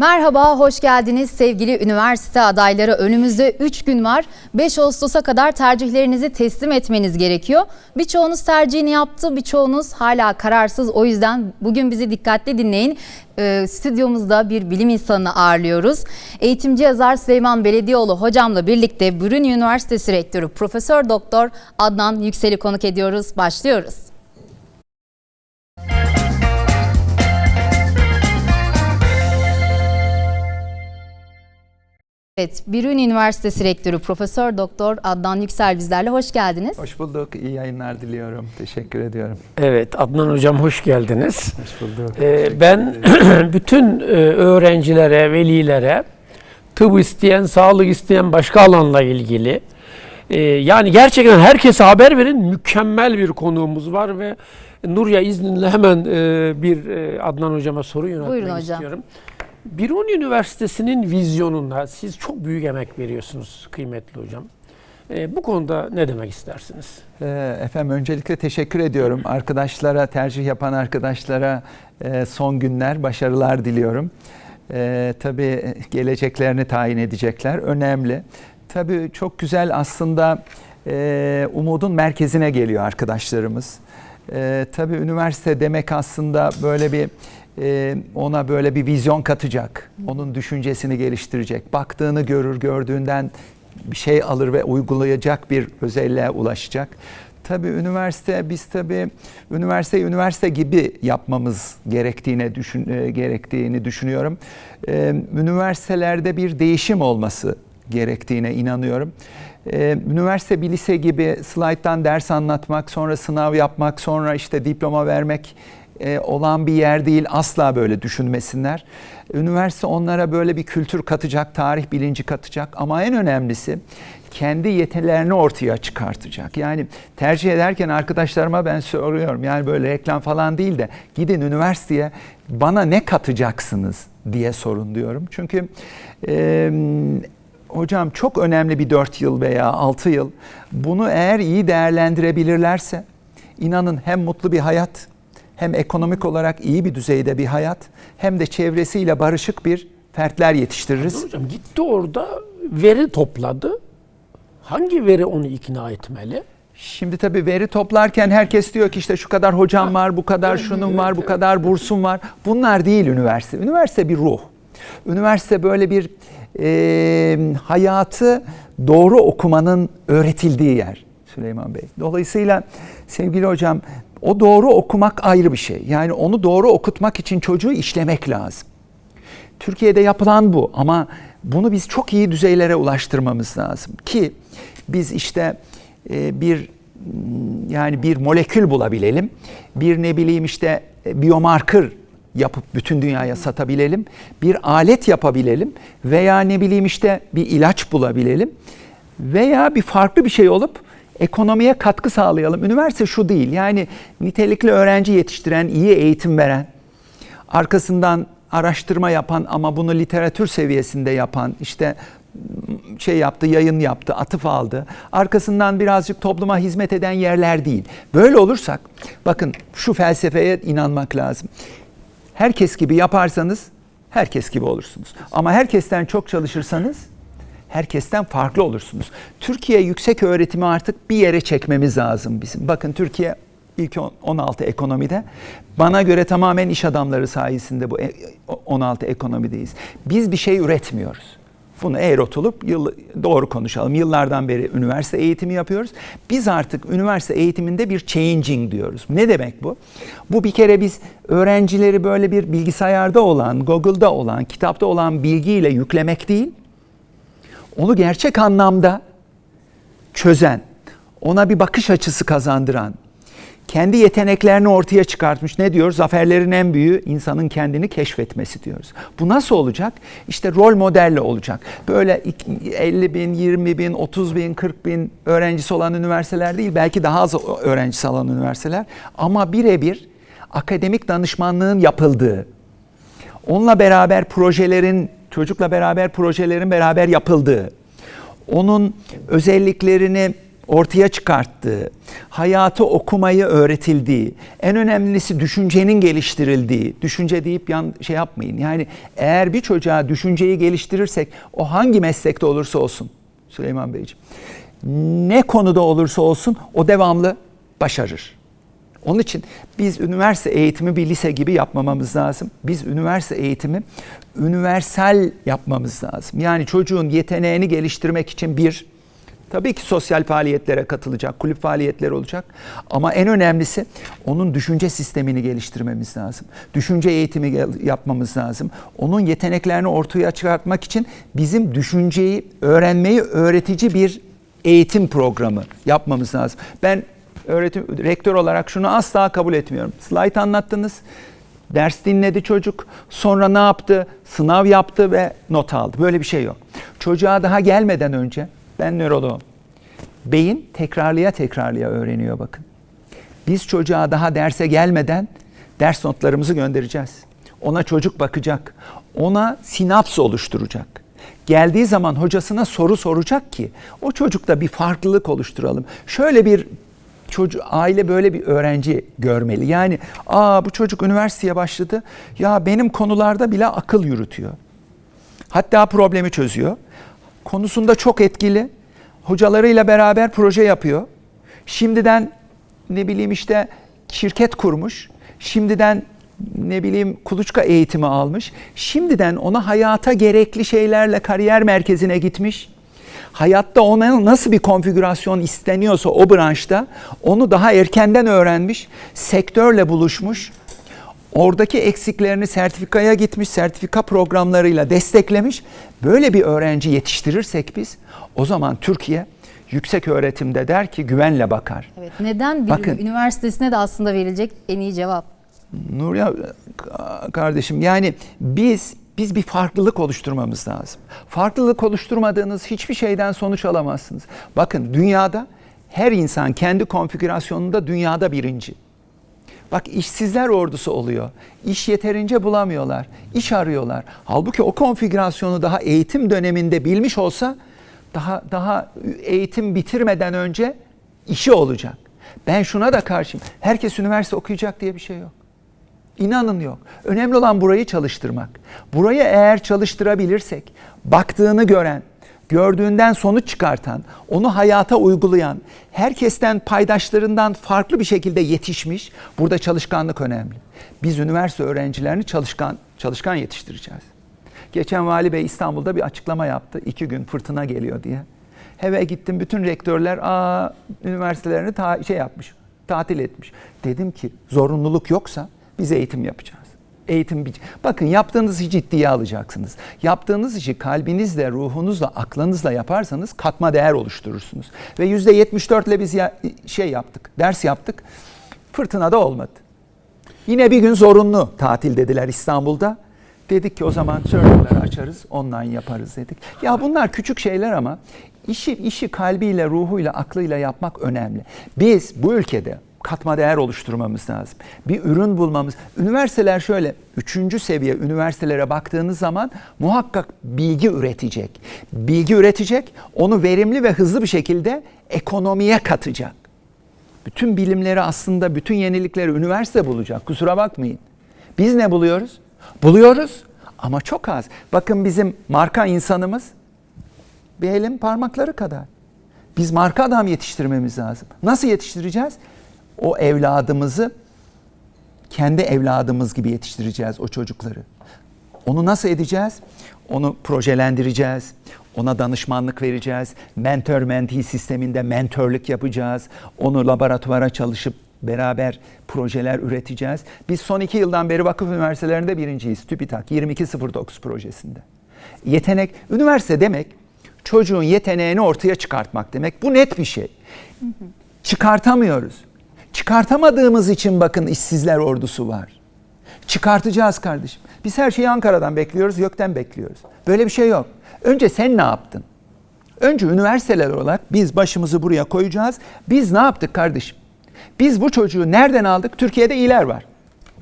Merhaba, hoş geldiniz sevgili üniversite adayları. Önümüzde 3 gün var. 5 Ağustos'a kadar tercihlerinizi teslim etmeniz gerekiyor. Birçoğunuz tercihini yaptı, birçoğunuz hala kararsız. O yüzden bugün bizi dikkatli dinleyin. Ee, stüdyomuzda bir bilim insanını ağırlıyoruz. Eğitimci yazar Süleyman Belediyoğlu hocamla birlikte Brünn Üniversitesi Rektörü Profesör Doktor Adnan Yüksel'i konuk ediyoruz. Başlıyoruz. Evet, Brünn Üniversitesi Rektörü Profesör Doktor Adnan Yüksel bizlerle hoş geldiniz. Hoş bulduk. İyi yayınlar diliyorum. Teşekkür ediyorum. Evet Adnan Hocam hoş geldiniz. Hoş bulduk. Ee, ben bütün e, öğrencilere, velilere tıp isteyen, sağlık isteyen başka alanla ilgili e, yani gerçekten herkese haber verin. Mükemmel bir konuğumuz var ve Nurya izninle hemen e, bir e, Adnan Hocama soru yöneltmek Buyurun hocam. istiyorum. Birun Üniversitesi'nin vizyonunda siz çok büyük emek veriyorsunuz kıymetli hocam. E, bu konuda ne demek istersiniz? Ee, Efendim öncelikle teşekkür ediyorum. Arkadaşlara, tercih yapan arkadaşlara e, son günler, başarılar diliyorum. Ee, tabii geleceklerini tayin edecekler. Önemli. Tabii çok güzel aslında e, umudun merkezine geliyor arkadaşlarımız. Ee, tabii üniversite demek aslında böyle bir e, ona böyle bir vizyon katacak. Onun düşüncesini geliştirecek. Baktığını görür, gördüğünden bir şey alır ve uygulayacak bir özelliğe ulaşacak. Tabii üniversite biz tabii üniversiteyi üniversite gibi yapmamız gerektiğine düşün, e, gerektiğini düşünüyorum. Ee, üniversitelerde bir değişim olması gerektiğine inanıyorum. Ee, üniversite bir lise gibi slayttan ders anlatmak, sonra sınav yapmak, sonra işte diploma vermek e, olan bir yer değil. Asla böyle düşünmesinler. Üniversite onlara böyle bir kültür katacak, tarih bilinci katacak ama en önemlisi kendi yetilerini ortaya çıkartacak. Yani tercih ederken arkadaşlarıma ben soruyorum. Yani böyle reklam falan değil de gidin üniversiteye bana ne katacaksınız diye sorun diyorum. Çünkü e, hocam çok önemli bir 4 yıl veya 6 yıl. Bunu eğer iyi değerlendirebilirlerse inanın hem mutlu bir hayat hem ekonomik olarak iyi bir düzeyde bir hayat hem de çevresiyle barışık bir fertler yetiştiririz. Hocam gitti orada veri topladı. Hangi veri onu ikna etmeli? Şimdi tabii veri toplarken herkes diyor ki işte şu kadar hocam var, bu kadar şunun var, bu kadar bursum var. Bunlar değil üniversite. Üniversite bir ruh. Üniversite böyle bir e, hayatı doğru okumanın öğretildiği yer Süleyman Bey. Dolayısıyla sevgili hocam o doğru okumak ayrı bir şey. Yani onu doğru okutmak için çocuğu işlemek lazım. Türkiye'de yapılan bu ama bunu biz çok iyi düzeylere ulaştırmamız lazım ki biz işte e, bir yani bir molekül bulabilelim. Bir ne bileyim işte e, biomarker yapıp bütün dünyaya satabilelim. Bir alet yapabilelim veya ne bileyim işte bir ilaç bulabilelim veya bir farklı bir şey olup ekonomiye katkı sağlayalım. Üniversite şu değil. Yani nitelikli öğrenci yetiştiren, iyi eğitim veren, arkasından araştırma yapan ama bunu literatür seviyesinde yapan, işte şey yaptı, yayın yaptı, atıf aldı. Arkasından birazcık topluma hizmet eden yerler değil. Böyle olursak bakın şu felsefeye inanmak lazım. Herkes gibi yaparsanız herkes gibi olursunuz. Ama herkesten çok çalışırsanız herkesten farklı olursunuz. Türkiye yüksek öğretimi artık bir yere çekmemiz lazım bizim. Bakın Türkiye ilk 16 ekonomide. Bana göre tamamen iş adamları sayesinde bu 16 ekonomideyiz. Biz bir şey üretmiyoruz. Bunu eğrotulup yıl, doğru konuşalım. Yıllardan beri üniversite eğitimi yapıyoruz. Biz artık üniversite eğitiminde bir changing diyoruz. Ne demek bu? Bu bir kere biz öğrencileri böyle bir bilgisayarda olan, Google'da olan, kitapta olan bilgiyle yüklemek değil, onu gerçek anlamda çözen, ona bir bakış açısı kazandıran, kendi yeteneklerini ortaya çıkartmış. Ne diyor? Zaferlerin en büyüğü insanın kendini keşfetmesi diyoruz. Bu nasıl olacak? İşte rol modelle olacak. Böyle 50 bin, 20 bin, 30 bin, 40 bin öğrencisi olan üniversiteler değil. Belki daha az öğrencisi olan üniversiteler. Ama birebir akademik danışmanlığın yapıldığı, onunla beraber projelerin, çocukla beraber projelerin beraber yapıldığı, onun özelliklerini ortaya çıkarttığı, hayatı okumayı öğretildiği, en önemlisi düşüncenin geliştirildiği, düşünce deyip yan şey yapmayın. Yani eğer bir çocuğa düşünceyi geliştirirsek o hangi meslekte olursa olsun Süleyman Beyciğim, ne konuda olursa olsun o devamlı başarır. Onun için biz üniversite eğitimi bir lise gibi yapmamamız lazım. Biz üniversite eğitimi üniversal yapmamız lazım. Yani çocuğun yeteneğini geliştirmek için bir, tabii ki sosyal faaliyetlere katılacak, kulüp faaliyetleri olacak. Ama en önemlisi onun düşünce sistemini geliştirmemiz lazım. Düşünce eğitimi yapmamız lazım. Onun yeteneklerini ortaya çıkartmak için bizim düşünceyi, öğrenmeyi öğretici bir eğitim programı yapmamız lazım. Ben öğretim rektör olarak şunu asla kabul etmiyorum. Slide anlattınız. Ders dinledi çocuk. Sonra ne yaptı? Sınav yaptı ve not aldı. Böyle bir şey yok. Çocuğa daha gelmeden önce ben nöroloğum. Beyin tekrarlıya tekrarlıya öğreniyor bakın. Biz çocuğa daha derse gelmeden ders notlarımızı göndereceğiz. Ona çocuk bakacak. Ona sinaps oluşturacak. Geldiği zaman hocasına soru soracak ki o çocukta bir farklılık oluşturalım. Şöyle bir çocuk aile böyle bir öğrenci görmeli. Yani aa bu çocuk üniversiteye başladı. Ya benim konularda bile akıl yürütüyor. Hatta problemi çözüyor. Konusunda çok etkili. Hocalarıyla beraber proje yapıyor. Şimdiden ne bileyim işte şirket kurmuş. Şimdiden ne bileyim kuluçka eğitimi almış. Şimdiden ona hayata gerekli şeylerle kariyer merkezine gitmiş. Hayatta ona nasıl bir konfigürasyon isteniyorsa o branşta onu daha erkenden öğrenmiş. Sektörle buluşmuş. Oradaki eksiklerini sertifikaya gitmiş, sertifika programlarıyla desteklemiş. Böyle bir öğrenci yetiştirirsek biz o zaman Türkiye yüksek öğretimde der ki güvenle bakar. Evet, neden bir Bakın. üniversitesine de aslında verilecek en iyi cevap? Nurya kardeşim yani biz biz bir farklılık oluşturmamız lazım. Farklılık oluşturmadığınız hiçbir şeyden sonuç alamazsınız. Bakın dünyada her insan kendi konfigürasyonunda dünyada birinci. Bak işsizler ordusu oluyor. İş yeterince bulamıyorlar. İş arıyorlar. Halbuki o konfigürasyonu daha eğitim döneminde bilmiş olsa daha daha eğitim bitirmeden önce işi olacak. Ben şuna da karşıyım. Herkes üniversite okuyacak diye bir şey yok. İnanın yok. Önemli olan burayı çalıştırmak. Burayı eğer çalıştırabilirsek, baktığını gören, gördüğünden sonuç çıkartan, onu hayata uygulayan, herkesten paydaşlarından farklı bir şekilde yetişmiş, burada çalışkanlık önemli. Biz üniversite öğrencilerini çalışkan çalışkan yetiştireceğiz. Geçen Vali Bey İstanbul'da bir açıklama yaptı. iki gün fırtına geliyor diye. Eve gittim bütün rektörler aa, üniversitelerini ta- şey yapmış, tatil etmiş. Dedim ki zorunluluk yoksa biz eğitim yapacağız. Eğitim Bakın yaptığınız işi ciddiye alacaksınız. Yaptığınız işi kalbinizle, ruhunuzla, aklınızla yaparsanız katma değer oluşturursunuz. Ve yüzde 74 ile biz ya- şey yaptık, ders yaptık. Fırtınada olmadı. Yine bir gün zorunlu tatil dediler İstanbul'da. Dedik ki o zaman serverları açarız, online yaparız dedik. Ya bunlar küçük şeyler ama işi işi kalbiyle, ruhuyla, aklıyla yapmak önemli. Biz bu ülkede katma değer oluşturmamız lazım. Bir ürün bulmamız. Üniversiteler şöyle, üçüncü seviye üniversitelere baktığınız zaman muhakkak bilgi üretecek. Bilgi üretecek, onu verimli ve hızlı bir şekilde ekonomiye katacak. Bütün bilimleri aslında, bütün yenilikleri üniversite bulacak. Kusura bakmayın. Biz ne buluyoruz? Buluyoruz ama çok az. Bakın bizim marka insanımız bir elin parmakları kadar. Biz marka adam yetiştirmemiz lazım. Nasıl yetiştireceğiz? O evladımızı kendi evladımız gibi yetiştireceğiz o çocukları. Onu nasıl edeceğiz? Onu projelendireceğiz. Ona danışmanlık vereceğiz. Mentor mentee sisteminde mentörlük yapacağız. Onu laboratuvara çalışıp beraber projeler üreteceğiz. Biz son iki yıldan beri vakıf üniversitelerinde birinciyiz. TÜBİTAK 2209 projesinde. Yetenek, üniversite demek çocuğun yeteneğini ortaya çıkartmak demek. Bu net bir şey. Çıkartamıyoruz. Çıkartamadığımız için bakın işsizler ordusu var. Çıkartacağız kardeşim. Biz her şeyi Ankara'dan bekliyoruz, YÖK'ten bekliyoruz. Böyle bir şey yok. Önce sen ne yaptın? Önce üniversiteler olarak biz başımızı buraya koyacağız. Biz ne yaptık kardeşim? Biz bu çocuğu nereden aldık? Türkiye'de iyiler var.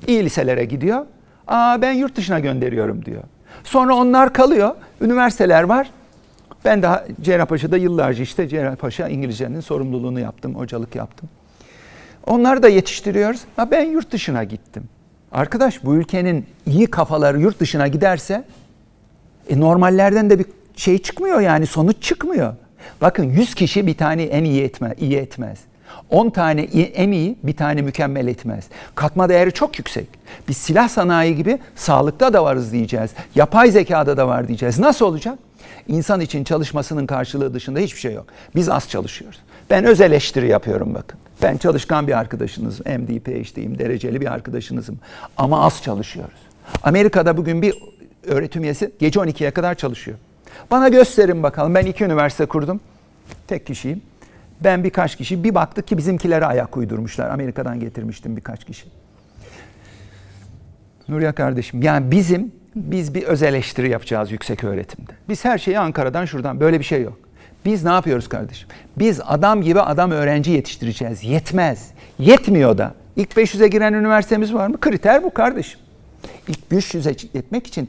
İyi liselere gidiyor. Aa ben yurt dışına gönderiyorum diyor. Sonra onlar kalıyor. Üniversiteler var. Ben daha Cerrahpaşa'da yıllarca işte Cerrahpaşa İngilizcenin sorumluluğunu yaptım, hocalık yaptım. Onları da yetiştiriyoruz. Ha ben yurt dışına gittim. Arkadaş bu ülkenin iyi kafaları yurt dışına giderse e, normallerden de bir şey çıkmıyor yani sonuç çıkmıyor. Bakın 100 kişi bir tane en iyi etme, iyi etmez. 10 tane en iyi bir tane mükemmel etmez. Katma değeri çok yüksek. Biz silah sanayi gibi sağlıkta da varız diyeceğiz. Yapay zekada da var diyeceğiz. Nasıl olacak? İnsan için çalışmasının karşılığı dışında hiçbir şey yok. Biz az çalışıyoruz. Ben öz eleştiri yapıyorum bakın. Ben çalışkan bir arkadaşınızım. MD, PhD'yim, dereceli bir arkadaşınızım. Ama az çalışıyoruz. Amerika'da bugün bir öğretim üyesi gece 12'ye kadar çalışıyor. Bana gösterin bakalım. Ben iki üniversite kurdum. Tek kişiyim. Ben birkaç kişi. Bir baktık ki bizimkilere ayak uydurmuşlar. Amerika'dan getirmiştim birkaç kişi. Nurya kardeşim yani bizim biz bir öz eleştiri yapacağız yüksek öğretimde. Biz her şeyi Ankara'dan şuradan böyle bir şey yok. Biz ne yapıyoruz kardeşim? Biz adam gibi adam öğrenci yetiştireceğiz. Yetmez. Yetmiyor da. İlk 500'e giren üniversitemiz var mı? Kriter bu kardeşim. İlk 500'e yetmek için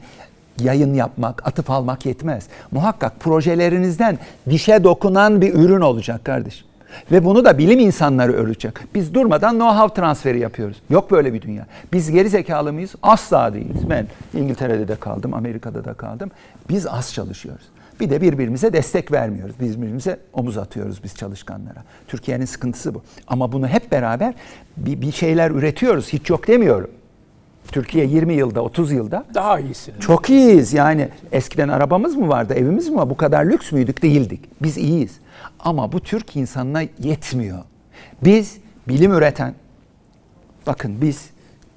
yayın yapmak, atıf almak yetmez. Muhakkak projelerinizden dişe dokunan bir ürün olacak kardeşim. Ve bunu da bilim insanları öğretecek. Biz durmadan know-how transferi yapıyoruz. Yok böyle bir dünya. Biz geri zekalı mıyız? Asla değiliz. Ben İngiltere'de de kaldım, Amerika'da da kaldım. Biz az çalışıyoruz. Bir de birbirimize destek vermiyoruz. Biz birbirimize omuz atıyoruz biz çalışkanlara. Türkiye'nin sıkıntısı bu. Ama bunu hep beraber bir, bir şeyler üretiyoruz. Hiç yok demiyorum. Türkiye 20 yılda, 30 yılda Daha iyisini. çok iyiyiz. Yani eskiden arabamız mı vardı, evimiz mi var? Bu kadar lüks müydük? Değildik. Biz iyiyiz. Ama bu Türk insanına yetmiyor. Biz bilim üreten, bakın biz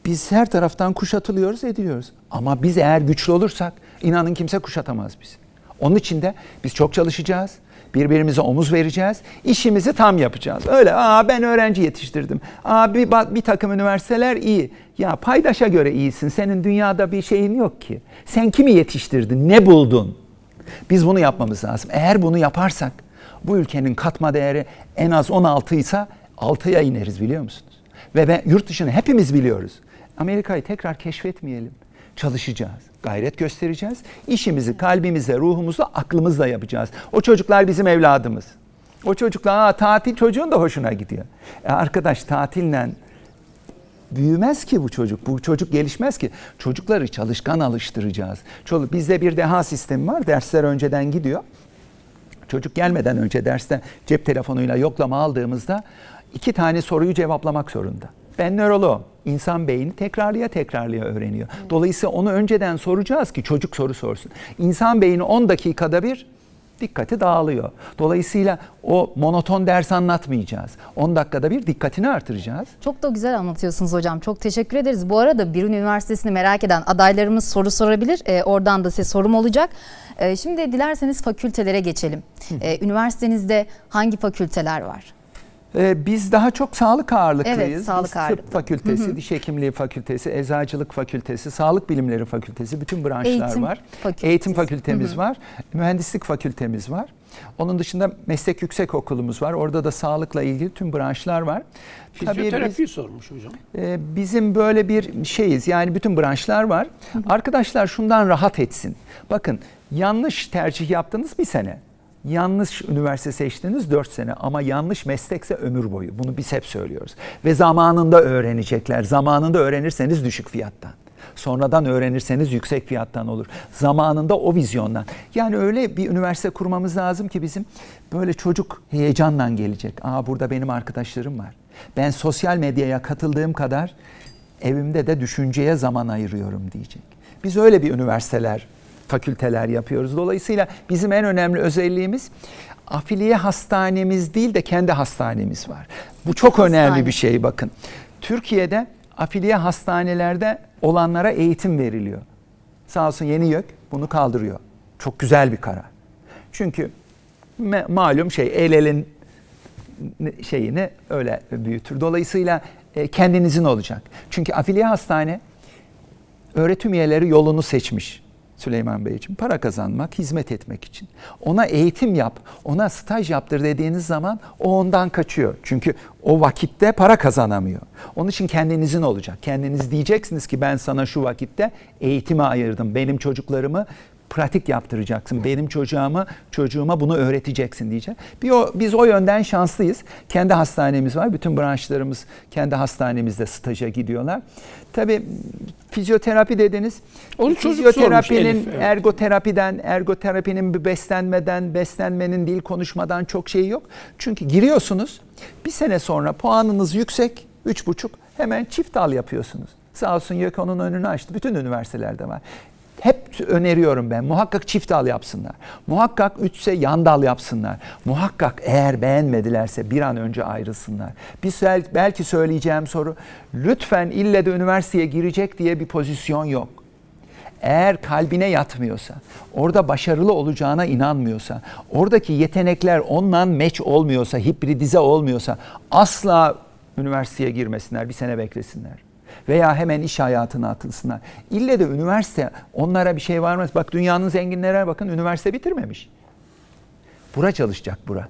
biz her taraftan kuşatılıyoruz, ediliyoruz. Ama biz eğer güçlü olursak inanın kimse kuşatamaz bizi. Onun için de biz çok çalışacağız. Birbirimize omuz vereceğiz. işimizi tam yapacağız. Öyle aa ben öğrenci yetiştirdim. Aa bir, bir takım üniversiteler iyi. Ya paydaşa göre iyisin. Senin dünyada bir şeyin yok ki. Sen kimi yetiştirdin? Ne buldun? Biz bunu yapmamız lazım. Eğer bunu yaparsak bu ülkenin katma değeri en az 16 ise 6'ya ineriz biliyor musunuz? Ve ben yurt dışını hepimiz biliyoruz. Amerika'yı tekrar keşfetmeyelim. Çalışacağız, gayret göstereceğiz. İşimizi kalbimizle, ruhumuzla, aklımızla yapacağız. O çocuklar bizim evladımız. O çocuklar, Aa, tatil çocuğun da hoşuna gidiyor. E arkadaş tatille büyümez ki bu çocuk. Bu çocuk gelişmez ki. Çocukları çalışkan alıştıracağız. Çoluk, bizde bir deha sistemi var. Dersler önceden gidiyor. Çocuk gelmeden önce derste cep telefonuyla yoklama aldığımızda iki tane soruyu cevaplamak zorunda. Ben nöroloğum. İnsan beyni tekrarlıya tekrarlıya öğreniyor. Dolayısıyla onu önceden soracağız ki çocuk soru sorsun. İnsan beyni 10 dakikada bir dikkati dağılıyor. Dolayısıyla o monoton ders anlatmayacağız. 10 dakikada bir dikkatini artıracağız. Çok da güzel anlatıyorsunuz hocam. Çok teşekkür ederiz. Bu arada bir üniversitesini merak eden adaylarımız soru sorabilir. Ee, oradan da size sorum olacak. Ee, şimdi dilerseniz fakültelere geçelim. Ee, üniversitenizde hangi fakülteler var? Ee, biz daha çok sağlık ağırlıklıyız. Evet, sağlık Biz ağırlıklı. Tıp fakültesi, diş hekimliği fakültesi, eczacılık fakültesi, sağlık bilimleri fakültesi, bütün branşlar Eğitim var. fakültesi. Eğitim fakültemiz var, mühendislik fakültemiz var. Onun dışında meslek yüksek okulumuz var. Orada da sağlıkla ilgili tüm branşlar var. Tabii biz- Fizyoterapi sormuş hocam. ee, bizim böyle bir şeyiz. Yani bütün branşlar var. Arkadaşlar şundan rahat etsin. Bakın yanlış tercih yaptınız bir sene. Yanlış üniversite seçtiniz 4 sene ama yanlış meslekse ömür boyu. Bunu biz hep söylüyoruz. Ve zamanında öğrenecekler. Zamanında öğrenirseniz düşük fiyattan. Sonradan öğrenirseniz yüksek fiyattan olur. Zamanında o vizyondan. Yani öyle bir üniversite kurmamız lazım ki bizim böyle çocuk heyecanla gelecek. Aa burada benim arkadaşlarım var. Ben sosyal medyaya katıldığım kadar evimde de düşünceye zaman ayırıyorum diyecek. Biz öyle bir üniversiteler, fakülteler yapıyoruz. Dolayısıyla bizim en önemli özelliğimiz afiliye hastanemiz değil de kendi hastanemiz var. Bu çok önemli Hastane. bir şey bakın. Türkiye'de afiliye hastanelerde olanlara eğitim veriliyor. Sağ olsun Yeni YÖK bunu kaldırıyor. Çok güzel bir karar. Çünkü malum şey el elin şeyini öyle büyütür. Dolayısıyla e, kendinizin olacak. Çünkü afiliye hastane öğretim üyeleri yolunu seçmiş Süleyman Bey için. Para kazanmak, hizmet etmek için. Ona eğitim yap, ona staj yaptır dediğiniz zaman o ondan kaçıyor. Çünkü o vakitte para kazanamıyor. Onun için kendinizin olacak. Kendiniz diyeceksiniz ki ben sana şu vakitte eğitime ayırdım. Benim çocuklarımı pratik yaptıracaksın. Benim çocuğuma çocuğuma bunu öğreteceksin diyeceğim. Bir o, biz o yönden şanslıyız. Kendi hastanemiz var. Bütün branşlarımız kendi hastanemizde staja gidiyorlar. Tabii fizyoterapi dediniz. Onu Fizyoterapinin Elif, evet. ergoterapiden, ergoterapinin bir beslenmeden, beslenmenin dil konuşmadan çok şeyi yok. Çünkü giriyorsunuz. Bir sene sonra puanınız yüksek, üç buçuk hemen çift dal yapıyorsunuz. Sağ olsun YÖK onun önünü açtı. Bütün üniversitelerde var. Hep öneriyorum ben. Muhakkak çift dal yapsınlar. Muhakkak üçse yan dal yapsınlar. Muhakkak eğer beğenmedilerse bir an önce ayrılsınlar. Bir belki söyleyeceğim soru. Lütfen ille de üniversiteye girecek diye bir pozisyon yok. Eğer kalbine yatmıyorsa, orada başarılı olacağına inanmıyorsa, oradaki yetenekler ondan meç olmuyorsa, hibridize olmuyorsa asla üniversiteye girmesinler, bir sene beklesinler. Veya hemen iş hayatına atılsınlar. İlle de üniversite onlara bir şey var mı? Bak dünyanın zenginlere bakın üniversite bitirmemiş. Bura çalışacak bura.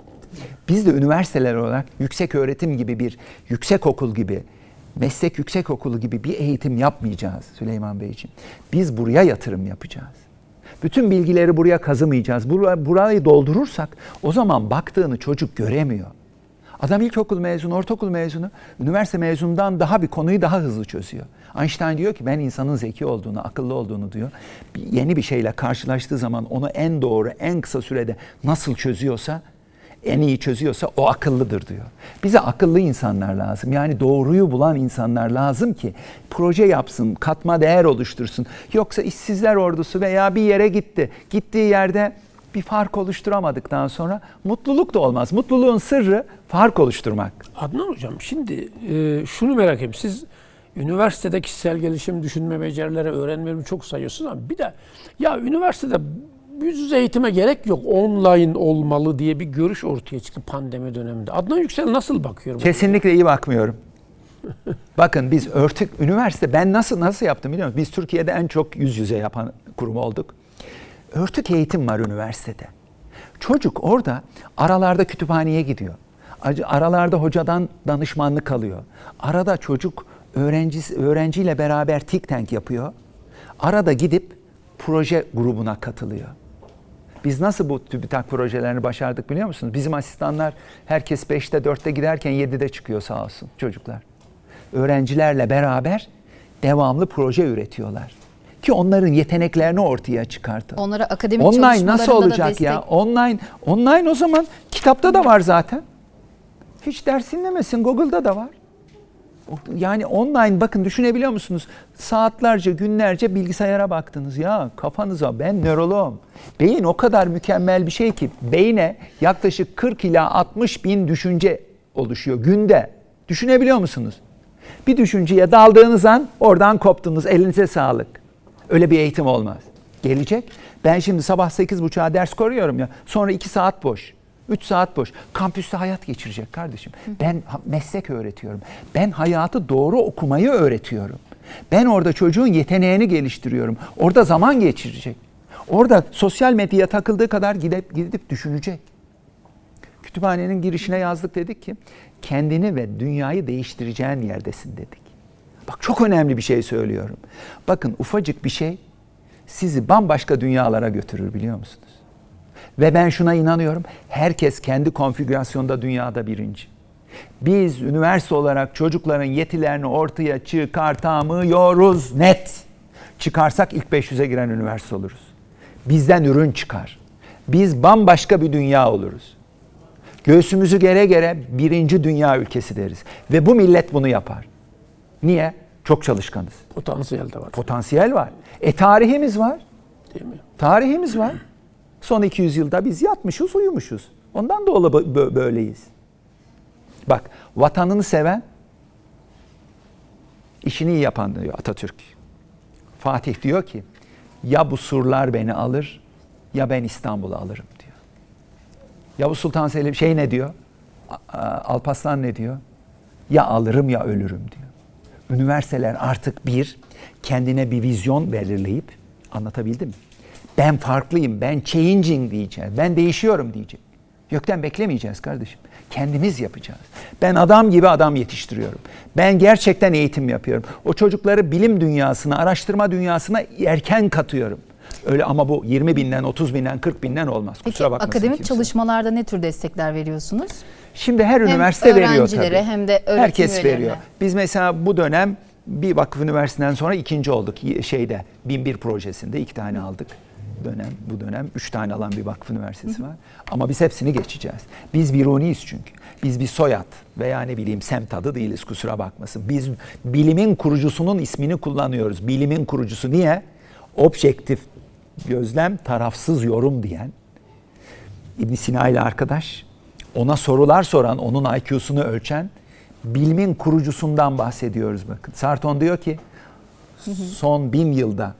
Biz de üniversiteler olarak yüksek öğretim gibi bir yüksek okul gibi meslek yüksek okulu gibi bir eğitim yapmayacağız Süleyman Beyciğim. Biz buraya yatırım yapacağız. Bütün bilgileri buraya kazımayacağız. Bura- Burayı doldurursak o zaman baktığını çocuk göremiyor. Adam ilkokul mezunu, ortaokul mezunu, üniversite mezunundan daha bir konuyu daha hızlı çözüyor. Einstein diyor ki ben insanın zeki olduğunu, akıllı olduğunu diyor. Yeni bir şeyle karşılaştığı zaman onu en doğru, en kısa sürede nasıl çözüyorsa, en iyi çözüyorsa o akıllıdır diyor. Bize akıllı insanlar lazım. Yani doğruyu bulan insanlar lazım ki proje yapsın, katma değer oluştursun. Yoksa işsizler ordusu veya bir yere gitti. Gittiği yerde bir fark oluşturamadıktan sonra mutluluk da olmaz. Mutluluğun sırrı fark oluşturmak. Adnan Hocam şimdi e, şunu merak ediyorum. Siz üniversitede kişisel gelişim, düşünme becerileri, öğrenmeleri çok sayıyorsunuz ama bir de ya üniversitede yüz yüze eğitime gerek yok online olmalı diye bir görüş ortaya çıktı pandemi döneminde. Adnan Yüksel nasıl bakıyor? buna? Kesinlikle iyi bakmıyorum. Bakın biz örtük üniversite ben nasıl nasıl yaptım biliyor musunuz? Biz Türkiye'de en çok yüz yüze yapan kurum olduk. Örtük eğitim var üniversitede. Çocuk orada aralarda kütüphaneye gidiyor. Aralarda hocadan danışmanlık alıyor. Arada çocuk öğrenci öğrenciyle beraber think tank yapıyor. Arada gidip proje grubuna katılıyor. Biz nasıl bu TÜBİTAK projelerini başardık biliyor musunuz? Bizim asistanlar herkes 5'te 4'te giderken 7'de çıkıyor sağ olsun çocuklar. Öğrencilerle beraber devamlı proje üretiyorlar. Ki onların yeteneklerini ortaya çıkartalım. Onlara akademik Online nasıl olacak destek ya? Online online o zaman kitapta da var zaten. Hiç ders dinlemesin. Google'da da var. Yani online bakın düşünebiliyor musunuz? Saatlerce, günlerce bilgisayara baktınız ya kafanıza ben nöroloğum. Beyin o kadar mükemmel bir şey ki beyne yaklaşık 40 ila 60 bin düşünce oluşuyor günde. Düşünebiliyor musunuz? Bir düşünceye daldığınız an oradan koptunuz. Elinize sağlık. Öyle bir eğitim olmaz. Gelecek. Ben şimdi sabah 8.30'a ders koruyorum ya. Sonra 2 saat boş. 3 saat boş. Kampüste hayat geçirecek kardeşim. Ben meslek öğretiyorum. Ben hayatı doğru okumayı öğretiyorum. Ben orada çocuğun yeteneğini geliştiriyorum. Orada zaman geçirecek. Orada sosyal medyaya takıldığı kadar gidip gidip düşünecek. Kütüphanenin girişine yazdık dedik ki kendini ve dünyayı değiştireceğin yerdesin dedik. Bak çok önemli bir şey söylüyorum. Bakın ufacık bir şey sizi bambaşka dünyalara götürür biliyor musunuz? Ve ben şuna inanıyorum. Herkes kendi konfigürasyonda dünyada birinci. Biz üniversite olarak çocukların yetilerini ortaya çıkartamıyoruz net. Çıkarsak ilk 500'e giren üniversite oluruz. Bizden ürün çıkar. Biz bambaşka bir dünya oluruz. Göğsümüzü gere gere birinci dünya ülkesi deriz. Ve bu millet bunu yapar. Niye? Çok çalışkanız. Potansiyel de var. Potansiyel var. E tarihimiz var. Değil mi? Tarihimiz var. Son 200 yılda biz yatmışız, uyumuşuz. Ondan bö- böyleyiz. Bak, vatanını seven, işini iyi yapan diyor Atatürk. Fatih diyor ki, ya bu surlar beni alır, ya ben İstanbul'u alırım diyor. Yavuz Sultan Selim şey ne diyor? A- a- Alparslan ne diyor? Ya alırım ya ölürüm diyor. Üniversiteler artık bir kendine bir vizyon belirleyip anlatabildim mi? Ben farklıyım, ben changing diyeceğiz, ben değişiyorum diyecek. Gökten beklemeyeceğiz kardeşim. Kendimiz yapacağız. Ben adam gibi adam yetiştiriyorum. Ben gerçekten eğitim yapıyorum. O çocukları bilim dünyasına, araştırma dünyasına erken katıyorum. Öyle ama bu 20 binden, 30 binden, 40 binden olmaz. Peki Kusura bakmasın akademik kimse. çalışmalarda ne tür destekler veriyorsunuz? Şimdi her Hem üniversite veriyor tabii. hem de Herkes veriyor. Biz mesela bu dönem bir vakıf üniversitesinden sonra ikinci olduk şeyde 1001 projesinde iki tane aldık. Dönem bu dönem üç tane alan bir vakıf üniversitesi var. Ama biz hepsini geçeceğiz. Biz Biruniyiz çünkü. Biz bir soyad veya ne bileyim semt adı değiliz kusura bakmasın. Biz bilimin kurucusunun ismini kullanıyoruz. Bilimin kurucusu niye? Objektif gözlem, tarafsız yorum diyen İbn Sina ile arkadaş ona sorular soran, onun IQ'sunu ölçen bilimin kurucusundan bahsediyoruz bakın. Sarton diyor ki son bin yılda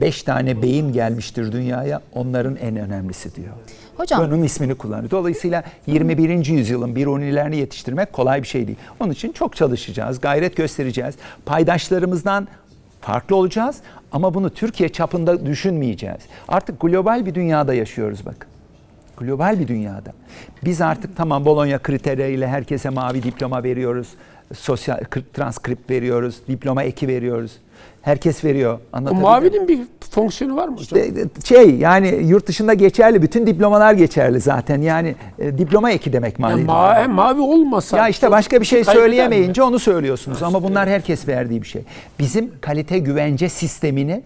beş tane beyin gelmiştir dünyaya onların en önemlisi diyor. Hocam Onun ismini kullanıyor. Dolayısıyla 21. yüzyılın birunilerini yetiştirmek kolay bir şey değil. Onun için çok çalışacağız, gayret göstereceğiz. Paydaşlarımızdan farklı olacağız ama bunu Türkiye çapında düşünmeyeceğiz. Artık global bir dünyada yaşıyoruz bakın. Global bir dünyada. Biz artık tamam Bologna kriteriyle herkese mavi diploma veriyoruz. Sosyal kri- transkript veriyoruz, diploma eki veriyoruz. Herkes veriyor. O mavinin bir fonksiyonu var mı hocam? De- şey yani yurt dışında geçerli bütün diplomalar geçerli zaten yani e, diploma eki demek Yani mali. ma- mavi olmasa ya işte başka bir şey kaybeder mi? söyleyemeyince onu söylüyorsunuz ama bunlar herkes verdiği bir şey. Bizim kalite güvence sistemini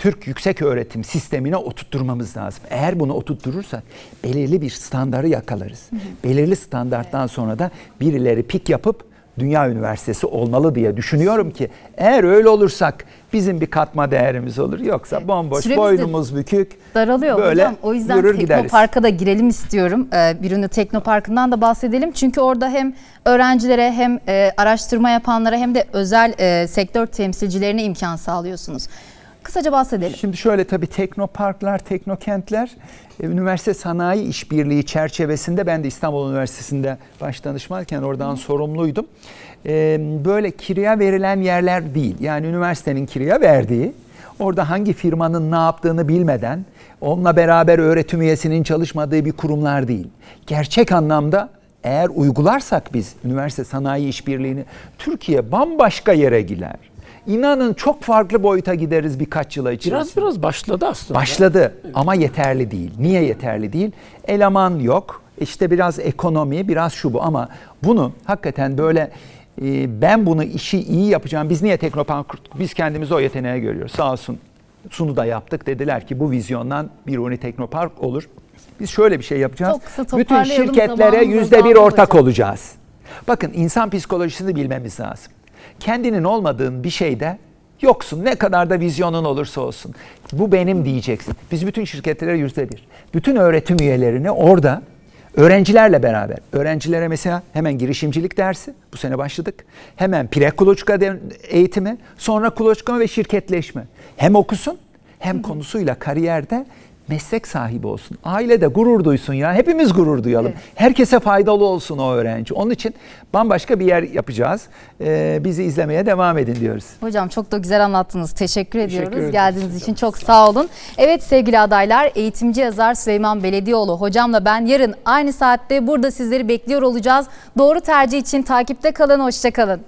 Türk yüksek öğretim sistemine oturtturmamız lazım. Eğer bunu oturtturursak belirli bir standarı yakalarız. Belirli standarttan sonra da birileri pik yapıp Dünya Üniversitesi olmalı diye düşünüyorum ki eğer öyle olursak bizim bir katma değerimiz olur. Yoksa Evet. bomboş, Süremiz boynumuz bükük. daralıyor böyle hocam. O yüzden. Teknopark'a da girelim istiyorum. Ee, bir ünlü Teknopark'ından da bahsedelim. Çünkü orada hem öğrencilere hem e, araştırma yapanlara hem de özel e, sektör temsilcilerine imkan sağlıyorsunuz. Kısaca bahsedelim. Şimdi şöyle tabii teknoparklar, teknokentler e, üniversite sanayi işbirliği çerçevesinde ben de İstanbul Üniversitesi'nde baş danışmanken oradan sorumluydum. E, Böyle kiraya verilen yerler değil. Yani üniversitenin kiraya verdiği, orada hangi firmanın ne yaptığını bilmeden onunla beraber öğretim üyesinin çalışmadığı bir kurumlar değil. Gerçek anlamda eğer uygularsak biz üniversite sanayi işbirliğini Türkiye bambaşka yere gider. İnanın çok farklı boyuta gideriz birkaç yıla içerisinde. Biraz biraz başladı aslında. Başladı ama yeterli değil. Niye yeterli değil? Eleman yok. İşte biraz ekonomi, biraz şu bu ama bunu hakikaten böyle e, ben bunu işi iyi yapacağım. Biz niye Teknopark biz kendimizi o yeteneğe görüyoruz. Sağ olsun sunu da yaptık. Dediler ki bu vizyondan bir Uni Teknopark olur. Biz şöyle bir şey yapacağız. Çok kısa Bütün toparlayalım, şirketlere zamanımız yüzde bir azaldı ortak hocam. olacağız. Bakın insan psikolojisini bilmemiz lazım. Kendinin olmadığın bir şeyde yoksun. Ne kadar da vizyonun olursa olsun. Bu benim diyeceksin. Biz bütün şirketlere yüzde bir. Bütün öğretim üyelerini orada öğrencilerle beraber. Öğrencilere mesela hemen girişimcilik dersi. Bu sene başladık. Hemen pre-kuluçka eğitimi. Sonra kuluçka ve şirketleşme. Hem okusun hem konusuyla kariyerde meslek sahibi olsun. Aile de gurur duysun ya. Hepimiz gurur duyalım. Herkese faydalı olsun o öğrenci. Onun için bambaşka bir yer yapacağız. Ee, bizi izlemeye devam edin diyoruz. Hocam çok da güzel anlattınız. Teşekkür ediyoruz. ederiz Geldiğiniz için çok sağ olun. Evet sevgili adaylar, eğitimci yazar Süleyman Belediyioğlu hocamla ben yarın aynı saatte burada sizleri bekliyor olacağız. Doğru tercih için takipte kalın, hoşça kalın.